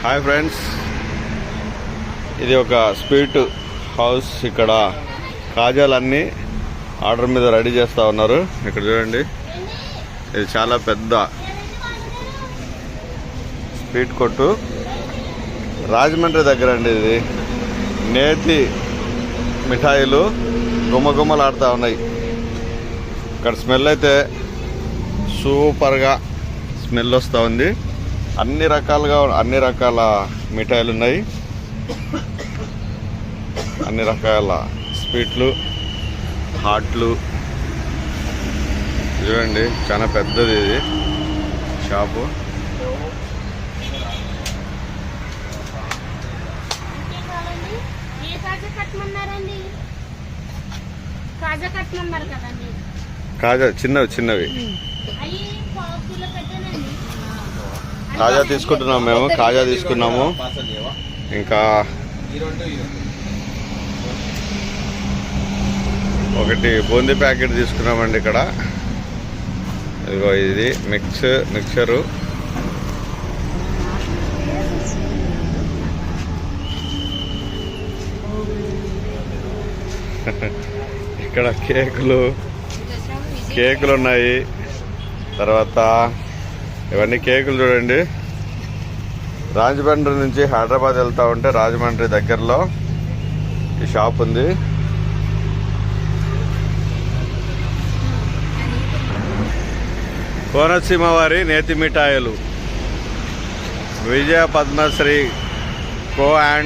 Hi friends. ఇది ఒక sweet house ఇక్కడ కాజాలన్నీ ఆర్డర్ మీద రెడీ చేస్తూ ఉన్నారు. ఇక్కడ చూడండి. ఇది చాలా పెద్ద స్వీట్ కొట్టు. రాజమండ్రి దగ్గర అండి ఇది. నేతి మిఠాయిలు గుమ్మగుమ్మలాడుతూ ఉన్నాయి. ఇక్కడ స్మెల్ అయితే సూపర్గా స్మెల్ వస్తూ ఉంది. అన్ని రకాలుగా అన్ని రకాల మిఠాయిలు ఉన్నాయి. అన్ని రకాల స్వీట్లు హాట్లు. చూడండి చాలా పెద్దది ఇది షాపు. కాజా చిన్నవి చిన్నవి. కాజా తీసుకుంటున్నాం మేము కాజా తీసుకున్నాము. ఇంకా ఒకటి బూందీ ప్యాకెట్ తీసుకున్నామండి ఇక్కడ. ఇదిగో ఇది మిక్స్ మిక్చరు ఇక్కడ కేకులు కేకులు ఉన్నాయి తర్వాత ఇవన్నీ కేకులు చూడండి. రాజమండ్రి నుంచి హైదరాబాద్ వెళ్తా ఉంటే రాజమండ్రి దగ్గరలో ఈ షాప్ ఉంది. కోనసీమ వారి నేతి మిఠాయిలు. విజయ పద్మశ్రీ కో అండ్